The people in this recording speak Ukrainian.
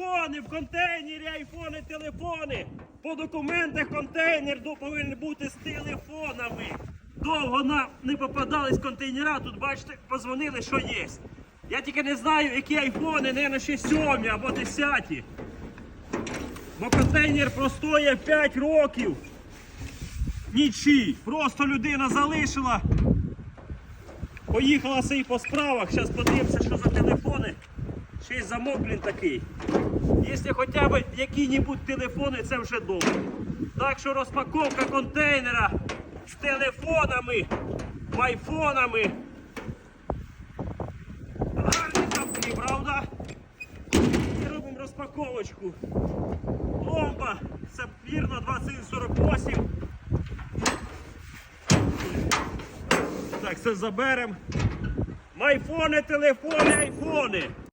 телефони в контейнері, айфони, телефони. По документах контейнер повинен бути з телефонами. Довго нам не попадались контейнера, тут бачите, позвонили, що є. Я тільки не знаю, які айфони, не ще сьомі або десяті. Бо контейнер простоє 5 років. Нічий. Просто людина залишила. Поїхала собі по справах. Зараз подивимося, що за телефони. Ще замок, блін, такий. Якщо хоча б які-небудь телефони, це вже добре. Так що розпаковка контейнера з телефонами, айфонами. Гарні замки, правда? І робимо розпаковочку. Пломба, це вірно 2148. Так, це заберемо. Майфони, телефони, айфони.